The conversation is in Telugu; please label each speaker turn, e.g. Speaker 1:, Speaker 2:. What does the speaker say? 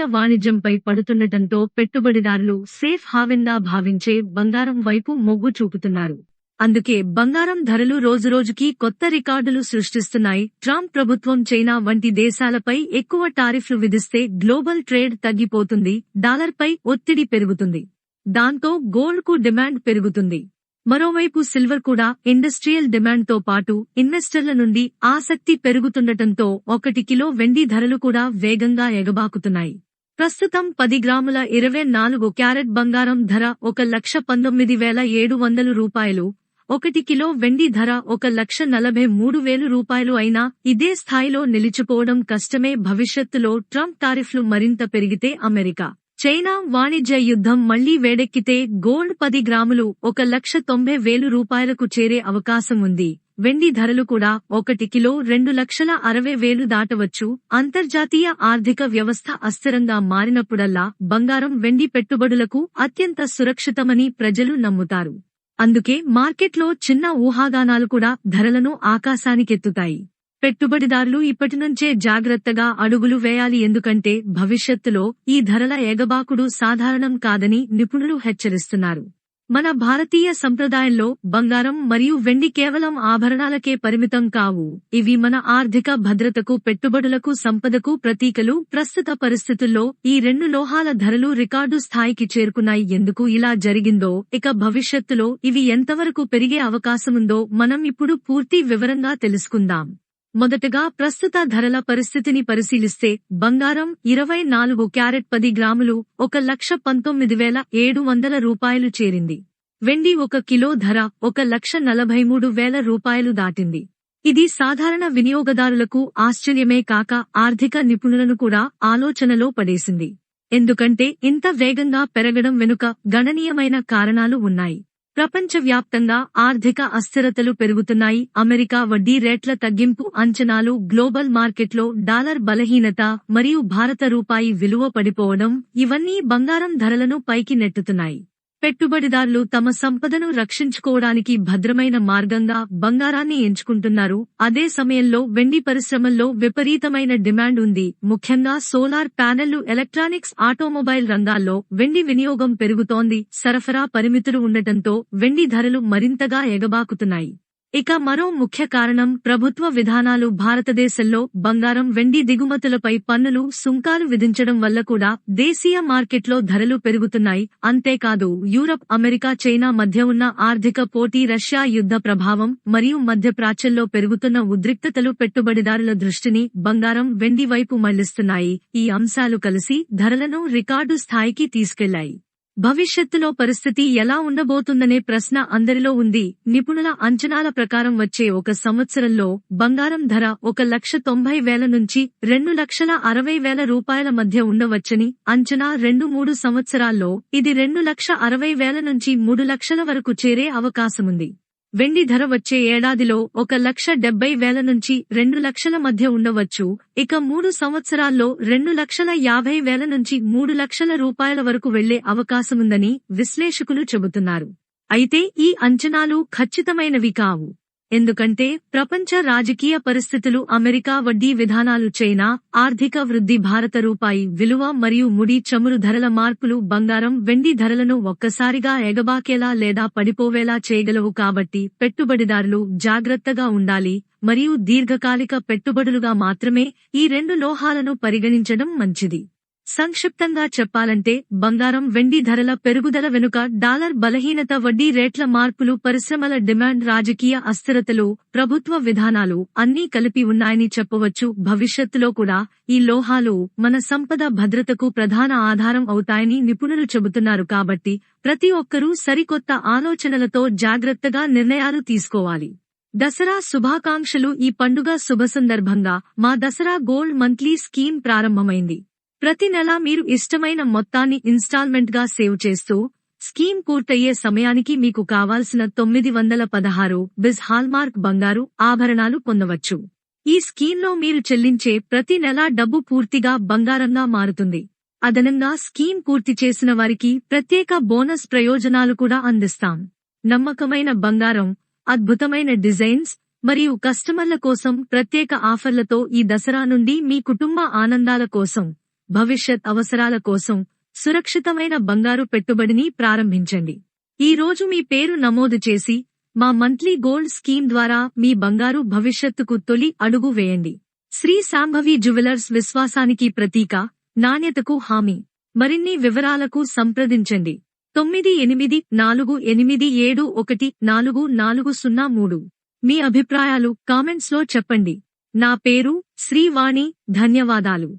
Speaker 1: అంతర్జాతీయ వాణిజ్యంపై పడుతుండటంతో పెట్టుబడిదారులు సేఫ్ హావెన్గా భావించే బంగారం వైపు మొగ్గు చూపుతున్నారు. అందుకే బంగారం ధరలు రోజురోజుకీ కొత్త రికార్డులు సృష్టిస్తున్నాయి. ట్రంప్ ప్రభుత్వం చైనా వంటి దేశాలపై ఎక్కువ టారిఫ్లు విధిస్తే గ్లోబల్ ట్రేడ్ తగ్గిపోతుంది. డాలర్పై ఒత్తిడి పెరుగుతుంది. దాంతో గోల్డ్కు డిమాండ్ పెరుగుతుంది. మరోవైపు సిల్వర్ కూడా ఇండస్ట్రియల్ డిమాండ్తో పాటు ఇన్వెస్టర్ల నుండి ఆసక్తి పెరుగుతుండటంతో ఒకటి కిలో వెండి ధరలు కూడా వేగంగా ఎగబాకుతున్నాయి. ప్రస్తుతం పది గ్రాముల ఇరవై నాలుగు క్యారెట్ బంగారం ధర ఒక లక్ష పంతొమ్మిది వేల ఏడు వందలు రూపాయలు. ఒకటి కిలో వెండి ధర ఒక లక్ష నలభై మూడు వేలు రూపాయలు అయినా ఇదే స్థాయిలో నిలిచిపోవడం కష్టమే. భవిష్యత్తులో ట్రంప్ టారిఫ్లు మరింత పెరిగితే అమెరికా చైనా వాణిజ్య యుద్ధం మళ్ళీ వేడెక్కితే గోల్డ్ పది గ్రాములు ఒక లక్ష తొంభై వేలు రూపాయలకు చేరే అవకాశం ఉంది. వెండి ధరలు కూడా ఒకటి కిలో రెండు లక్షల అరవై వేలు దాటవచ్చు. అంతర్జాతీయ ఆర్థిక వ్యవస్థ అస్థిరంగా మారినప్పుడల్లా బంగారం వెండి పెట్టుబడులకు అత్యంత సురక్షితమని ప్రజలు నమ్ముతారు. అందుకే మార్కెట్లో చిన్న ఊహాగానాలు కూడా ధరలను ఆకాశానికెత్తుతాయి. పెట్టుబడిదారులు ఇప్పటినుంచే జాగ్రత్తగా అడుగులు వేయాలి ఎందుకంటే భవిష్యత్తులో ఈ ధరల ఎగబాకుడు సాధారణం కాదని నిపుణులు హెచ్చరిస్తున్నారు. మన భారతీయ సంప్రదాయంలో బంగారం మరియు వెండి కేవలం ఆభరణాలకే పరిమితం కావు. ఇవి మన ఆర్థిక భద్రతకు పెట్టుబడులకు సంపదకు ప్రతీకలు. ప్రస్తుత పరిస్థితుల్లో ఈ రెండు లోహాల ధరలు రికార్డు స్థాయికి చేరుకున్నాయి. ఎందుకు ఇలా జరిగిందో ఇక భవిష్యత్తులో ఇవి ఎంతవరకు పెరిగే అవకాశముందో మనం ఇప్పుడు పూర్తి వివరంగా తెలుసుకుందాం. మొదటగా ప్రస్తుత ధరల పరిస్థితిని పరిశీలిస్తే బంగారం ఇరవై నాలుగు క్యారెట్ పది గ్రాములు ఒక లక్ష పంతొమ్మిది వేల ఏడు వందల రూపాయలు చేరింది. వెండి ఒక కిలో ధర ఒక లక్ష నలభై మూడు వేల రూపాయలు దాటింది. ఇది సాధారణ వినియోగదారులకు ఆశ్చర్యమే కాక ఆర్థిక నిపుణులను కూడా ఆలోచనలో పడేసింది. ఎందుకంటే ఇంత వేగంగా పెరగడం వెనుక గణనీయమైన కారణాలు ఉన్నాయి. ప్రపంచవ్యాప్తంగా ఆర్థిక అస్థిరతలు పెరుగుతున్నాయి. అమెరికా వడ్డీ రేట్ల తగ్గింపు అంచనాలు గ్లోబల్ మార్కెట్లో డాలర్ బలహీనత మరియు భారత రూపాయి విలువ పడిపోవడం ఇవన్నీ బంగారం ధరలను పైకి నెట్టుతున్నాయి. పెట్టుబడిదారులు తమ సంపదను రక్షించుకోవడానికి భద్రమైన మార్గంగా బంగారాన్ని ఎంచుకుంటున్నారు. అదే సమయంలో వెండి పరిశ్రమల్లో విపరీతమైన డిమాండ్ ఉంది. ముఖ్యంగా సోలార్ ప్యానెళ్ళు ఎలక్ట్రానిక్స్ ఆటోమొబైల్ రంగాల్లో వెండి వినియోగం పెరుగుతోంది. సరఫరా పరిమితులు ఉండటంతో వెండి ధరలు మరింతగా ఎగబాకుతున్నాయి. ఇక మరో ముఖ్య కారణం ప్రభుత్వ విధానాలు భారతదేశంలో బంగారం వెండి దిగుమతులపై పన్నులు సుంకాలు విధించడం వల్ల కూడా దేశీయ మార్కెట్లో ధరలు పెరుగుతున్నాయి. అంతేకాదు యూరప్ అమెరికా చైనా మధ్య ఉన్న ఆర్థిక పోటీ రష్యా యుద్ధ ప్రభావం మరియు మధ్యప్రాచ్యంలో పెరుగుతున్న ఉద్రిక్తతలు పెట్టుబడిదారుల దృష్టిని బంగారం వెండి వైపు మళ్ళిస్తున్నాయి. ఈ అంశాలు కలిసి ధరలను రికార్డు స్థాయికి తీసుకెళ్ళాయి. భవిష్యత్తులో పరిస్థితి ఎలా ఉండబోతుందనే ప్రశ్న అందరిలో ఉంది. నిపుణుల అంచనాల ప్రకారం వచ్చే ఒక సంవత్సరంలో బంగారం ధర ఒక లక్ష తొంభై వేల నుంచి రెండు లక్షల అరవై వేల రూపాయల మధ్య ఉండవచ్చని అంచనా రెండు మూడు సంవత్సరాల్లో ఇది రెండు లక్ష అరవై వేల నుంచి మూడు లక్షల వరకు చేరే అవకాశముంది. వెండి ధర వచ్చే ఏడాదిలో ఒక లక్ష డెబ్బై వేల నుంచి రెండు లక్షల మధ్య ఉండవచ్చు. ఇక మూడు సంవత్సరాల్లో రెండు లక్షల యాభై వేల నుంచి మూడు లక్షల రూపాయల వరకు వెళ్ళే అవకాశముందని విశ్లేషకులు చెబుతున్నారు. అయితే ఈ అంచనాలు ఖచ్చితమైనవి కావు. ఎందుకంటే ప్రపంచ రాజకీయ పరిస్థితులు అమెరికా వడ్డీ విధానాలు చైనా ఆర్థిక వృద్ధి భారత రూపాయి విలువ మరియు ముడి చమురు ధరల మార్పులు బంగారం వెండి ధరలను ఒక్కసారిగా ఎగబాకేలా లేదా పడిపోవేలా చేయగలవు కాబట్టి పెట్టుబడిదారులు జాగ్రత్తగా ఉండాలి మరియు దీర్ఘకాలిక పెట్టుబడులుగా మాత్రమే ఈ రెండు లోహాలను పరిగణించడం మంచిది. సంక్షిప్తంగా చెప్పాలంటే బంగారం వెండి ధరల పెరుగుదల వెనుక డాలర్ బలహీనత వడ్డీ రేట్ల మార్పులు పరిశ్రమల డిమాండ్ రాజకీయ అస్థిరతలు ప్రభుత్వ విధానాలు అన్నీ కలిపి ఉన్నాయని చెప్పవచ్చు. భవిష్యత్తులో కూడా ఈ లోహాలు మన సంపద భద్రతకు ప్రధాన ఆధారం అవుతాయని నిపుణులు చెబుతున్నారు. కాబట్టి ప్రతి ఒక్కరూ సరికొత్త ఆలోచనలతో జాగ్రత్తగా నిర్ణయాలు తీసుకోవాలి. దసరా శుభాకాంక్షలు. ఈ పండుగ శుభ సందర్భంగా మా దసరా గోల్డ్ మంత్లీ స్కీమ్ ప్రారంభమైంది. ప్రతి నెలా మీరు ఇష్టమైన మొత్తాన్ని ఇన్స్టాల్మెంట్గా సేవ్ చేస్తూ స్కీమ్ పూర్తయ్యే సమయానికి మీకు కావాల్సిన తొమ్మిది వందల పదహారు బిజ్ హాల్మార్క్ బంగారు ఆభరణాలు పొందవచ్చు. ఈ స్కీమ్లో మీరు చెల్లించే ప్రతి నెలా డబ్బు పూర్తిగా బంగారంగా మారుతుంది. అదనంగా స్కీమ్ పూర్తి చేసిన వారికి ప్రత్యేక బోనస్ ప్రయోజనాలు కూడా అందిస్తాం. నమ్మకమైన బంగారం అద్భుతమైన డిజైన్స్ మరియు కస్టమర్ల కోసం ప్రత్యేక ఆఫర్లతో ఈ దసరా నుండి మీ కుటుంబ ఆనందాల కోసం భవిష్యత్ అవసరాల కోసం సురక్షితమైన బంగారు పెట్టుబడిని ప్రారంభించండి. ఈ రోజు మీ పేరు నమోదు చేసి మా మంత్లీ గోల్డ్ స్కీమ్ ద్వారా మీ బంగారు భవిష్యత్తుకు తొలి అడుగు వేయండి. శ్రీ సాంభవి జ్యువెలర్స్ విశ్వాసానికి ప్రతీక నాణ్యతకు హామీ. మరిన్ని వివరాలకు సంప్రదించండి. తొమ్మిది ఎనిమిది నాలుగు ఎనిమిది ఏడు ఒకటి నాలుగు నాలుగు సున్నా మూడు. మీ అభిప్రాయాలు కామెంట్స్లో చెప్పండి. నా పేరు శ్రీవాణి ధన్యవాదాలు.